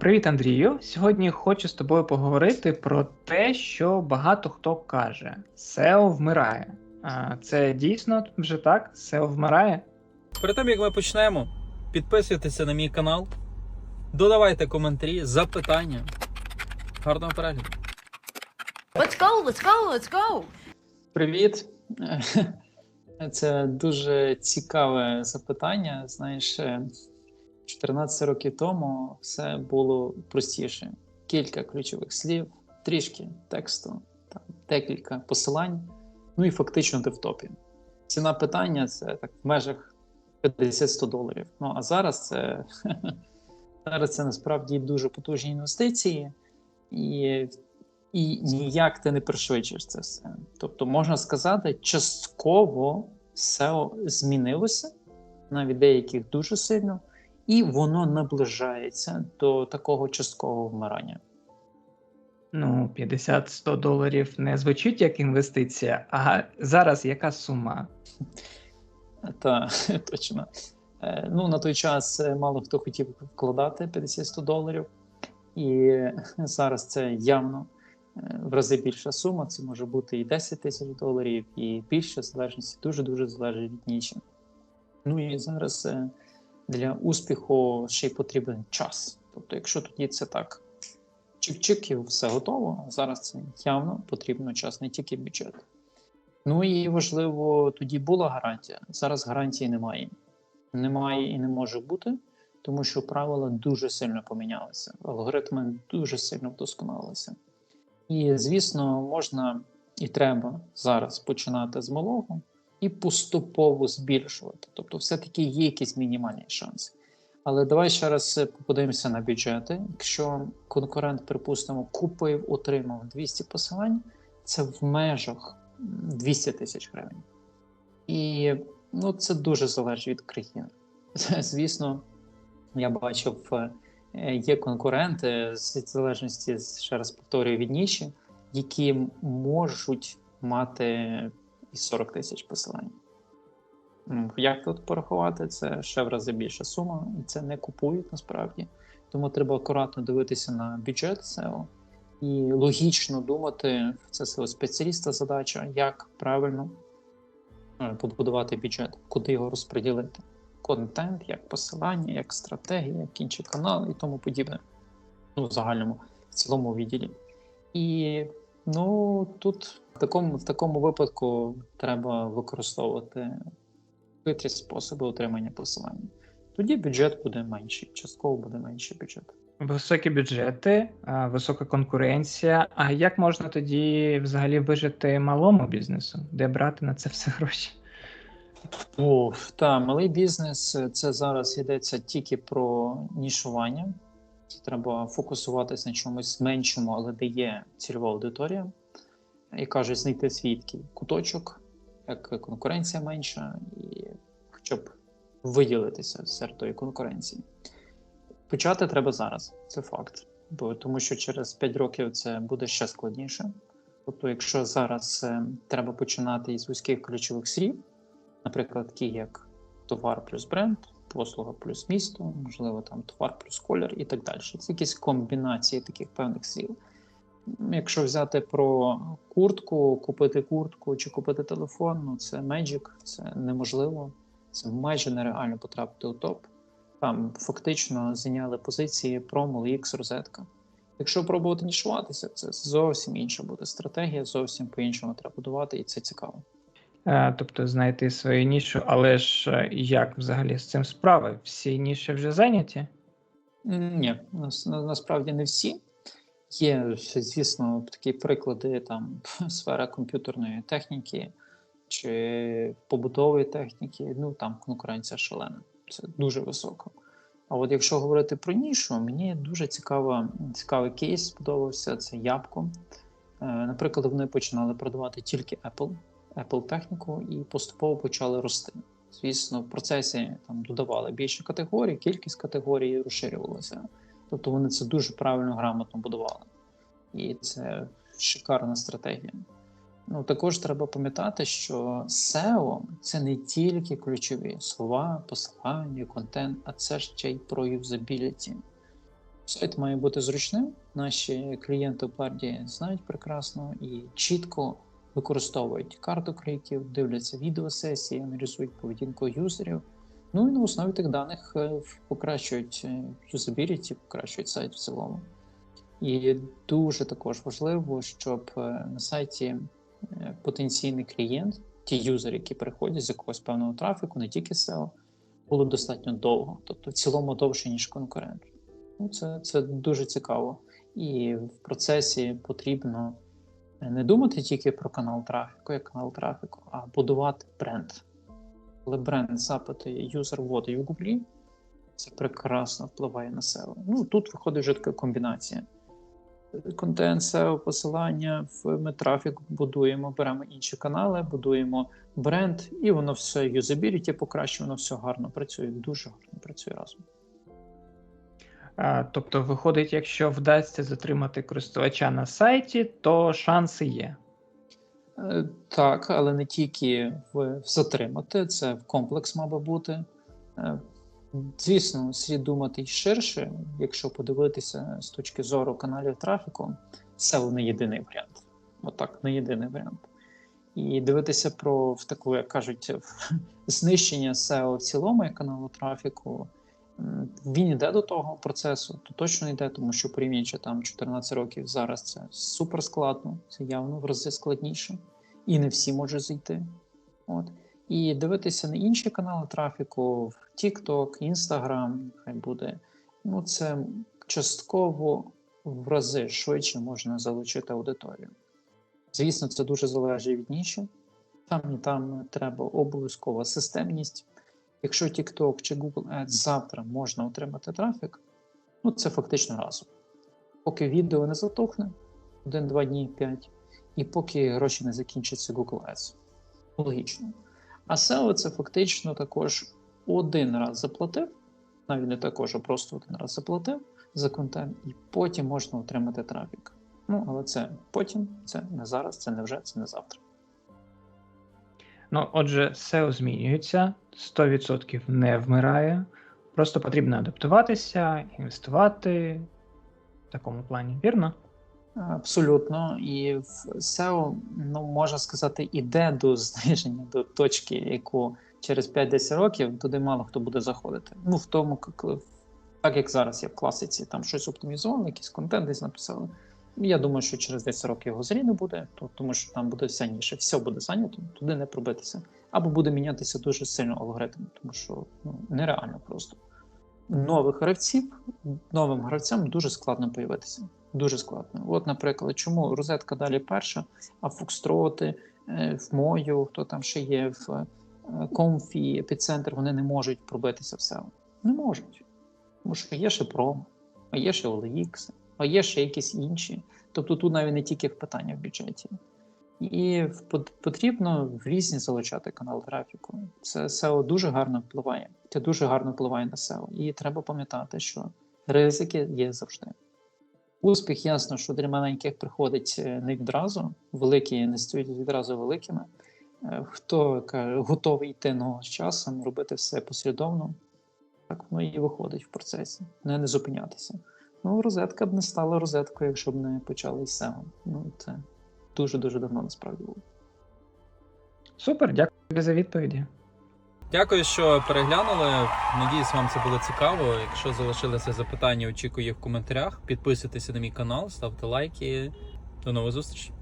Привіт, Андрію. Сьогодні хочу з тобою поговорити про те, що багато хто каже: SEO вмирає. Це дійсно вже так? SEO вмирає? Перед тим як ми почнемо, підписуйтеся на мій канал, додавайте коментарі, запитання. Гарного перегляду. Let's go, let's go, let's go. Привіт. Це дуже цікаве запитання. Знаєш, е, 14 років тому все було простіше. Кілька ключових слів, трішки тексту, там, декілька посилань. Ну і фактично ти в топі. Ціна питання це так в межах 50-100 доларів. Ну а зараз це зараз це насправді дуже потужні інвестиції, і і ніяк ти не пришвидшиш це все. Тобто, можна сказати, частково SEO змінилося, навіть деяких дуже сильно, і воно наближається до такого часткового вмирання. Ну, 50-100 доларів не звучить як інвестиція, а зараз яка сума? Та точно. Е, Ну, на той час е, мало хто хотів вкладати 50-100 доларів, і зараз це явно е, в рази більша сума. Це може бути і 10 тисяч доларів, і більше залежності дуже дуже залежить від ніші. Ну і зараз для успіху ще й потрібен час. Тобто, якщо тоді це так, чик-чик і все готово, зараз це явно потрібно час, не тільки бюджет. Ну і важливо, тоді була гарантія. Зараз гарантії немає. Немає і не може бути, тому що правила дуже сильно помінялися. Алгоритми дуже сильно вдосконалилися. І, звісно, можна і треба зараз починати з малого і поступово збільшувати. Тобто, все-таки є якийсь мінімальний шанс. Але давай ще раз подивимося на бюджети. Якщо конкурент, припустимо, купив, отримав 200 посилань, це в межах 200 тисяч гривень. І ну, це дуже залежить від країни. Звісно, я бачив, е, є конкуренти з залежності, ще раз повторюю, від ніші, які можуть мати і 40 тисяч посилань. Як тут порахувати? Це ще в рази більша сума, і це не купують насправді. Тому треба акуратно дивитися на бюджет SEO і логічно думати, це SEO спеціаліста задача, як правильно е, побудувати бюджет, куди його розподілити. Контент, як посилання, як стратегія, як інші канали і тому подібне. Ну, в загальному, в цілому відділі. І ну тут в такому, в такому випадку треба використовувати хитрі способи отримання посилання. Тоді бюджет буде менший, частково буде менший бюджет. Високі бюджети, висока конкуренція. А як можна тоді взагалі вижити малому бізнесу, де брати на це все гроші? О, та малий бізнес е, це зараз йдеться тільки про нішування. Треба фокусуватися на чомусь меншому, але де є цільова аудиторія. І кажуть, знайти свій такий куточок, як конкуренція менша, і хоча б виділитися серед тої конкуренції. Почати треба зараз, це факт. Бо тому що через 5 років це буде ще складніше. Тобто, якщо зараз е, треба починати із вузьких ключових слів, наприклад, такі як товар плюс бренд, послуга плюс місто, можливо, там товар плюс колір і так далі. Це якісь комбінації таких певних слів. Якщо взяти про куртку, купити куртку чи купити телефон, ну це Magic, це неможливо, це майже нереально потрапити у топ. Там фактично зайняли позиції промо, X, розетка. Якщо пробувати нішуватися, це зовсім інша буде стратегія, зовсім по-іншому треба будувати, і це цікаво. Е, Тобто знайти свою нішу, але ж е, як взагалі з цим справи? Всі ніші вже зайняті? Ні, нас- на- насправді не всі. Є, звісно, такі приклади там сфера комп'ютерної техніки чи побутової техніки. Ну там конкуренція шалена. Це дуже високо. А от якщо говорити про нішу, мені дуже цікава, цікавий кейс сподобався. Це Ябко. Е, Наприклад, вони починали продавати тільки Apple, Apple техніку і поступово почали рости. Звісно, в процесі там додавали більше категорій, кількість категорій розширювалася. Тобто вони це дуже правильно, грамотно будували. І це шикарна стратегія. Ну, також треба пам'ятати, що SEO – це не тільки ключові слова, посилання, контент, а це ще й про юзабіліті. Сайт має бути зручним. Наші клієнти Парді знають прекрасно і чітко використовують карту кліків, дивляться відеосесії, аналізують поведінку юзерів. Ну і на основі тих даних е, покращують е, юзабіліті, покращують сайт в цілому. І дуже також важливо, щоб е, на сайті е, потенційний клієнт, ті юзери, які переходять з якогось певного трафіку, не тільки SEO, було достатньо довго, тобто в цілому довше, ніж конкурент. Ну, це, це дуже цікаво. І в процесі потрібно не думати тільки про канал трафіку, як канал трафіку, а будувати бренд. Коли бренд запити юзер вводить в Гуглі, це прекрасно впливає на SEO. Ну тут виходить вже така комбінація. Контент, SEO, посилання, ми трафік будуємо, беремо інші канали, будуємо бренд, і воно все юзабіліті покращує, воно все гарно працює, дуже гарно працює разом. А, тобто, виходить, якщо вдасться затримати користувача на сайті, то шанси є. Е, Так, але не тільки в, затримати, це в комплекс би бути. Е, Звісно, слід думати ширше, якщо подивитися з точки зору каналів трафіку, SEO не єдиний варіант. Отак, не єдиний варіант. І дивитися про в таку, як кажуть, знищення SEO в цілому каналу трафіку. Він йде до того процесу, то точно йде, тому що порівнюючи там 14 років зараз це супер складно, це явно в рази складніше, і не всі можуть зайти. От. І дивитися на інші канали трафіку в TikTok, Instagram, хай буде. Ну, це частково в рази швидше можна залучити аудиторію. Звісно, це дуже залежить від ніші. Там і там треба обов'язкова системність. Якщо TikTok чи Google Ads завтра можна отримати трафік, ну це фактично разом. Поки відео не затухне, один-два дні, п'ять, і поки гроші не закінчаться Google Ads. Логічно. А SEO це фактично також один раз заплатив, навіть не також, а просто один раз заплатив за контент, і потім можна отримати трафік. Ну, але це потім, це не зараз, це не вже, це не завтра. Ну, отже, SEO змінюється, 100% не вмирає. Просто потрібно адаптуватися, інвестувати в такому плані, вірно? Абсолютно. І SEO, ну можна сказати, іде до зниження до точки, яку через 5-10 років туди мало хто буде заходити. Ну, в тому, так як зараз є в класиці, там щось оптимізували, якийсь контент десь написали. Я думаю, що через 10 років його взагалі не буде, то- тому що там буде все ніше, все буде зайнято, туди не пробитися. Або буде мінятися дуже сильно алгоритм, тому що ну, нереально просто. Нових гравців, новим гравцям дуже складно появитися. Дуже складно. От, наприклад, чому розетка далі перша, а фокстроти, е, в мою, хто там ще є в е, комфі, епіцентр, вони не можуть пробитися в SEO. Не можуть. Тому що є ще пром, а є ще OLX, а є ще якісь інші. Тобто тут навіть не тільки питання в бюджеті. І потрібно в різні залучати канал трафіку. Це SEO дуже гарно впливає. Це дуже гарно впливає на SEO. І треба пам'ятати, що ризики є завжди. Успіх, ясно, що для маленьких приходить е, не відразу, великі не стають відразу великими. Е, Хто каже, готовий йти ну, з часом, робити все послідовно, так воно і виходить в процесі, не, не зупинятися. Ну, розетка б не стала розеткою, якщо б не почали з SEO. Ну, це дуже-дуже давно насправді було. Супер, дякую за відповіді. Дякую, що переглянули. Надіюсь, вам це було цікаво. Якщо залишилися запитання, очікую їх в коментарях. Підписуйтеся на мій канал, ставте лайки. До нових зустрічей.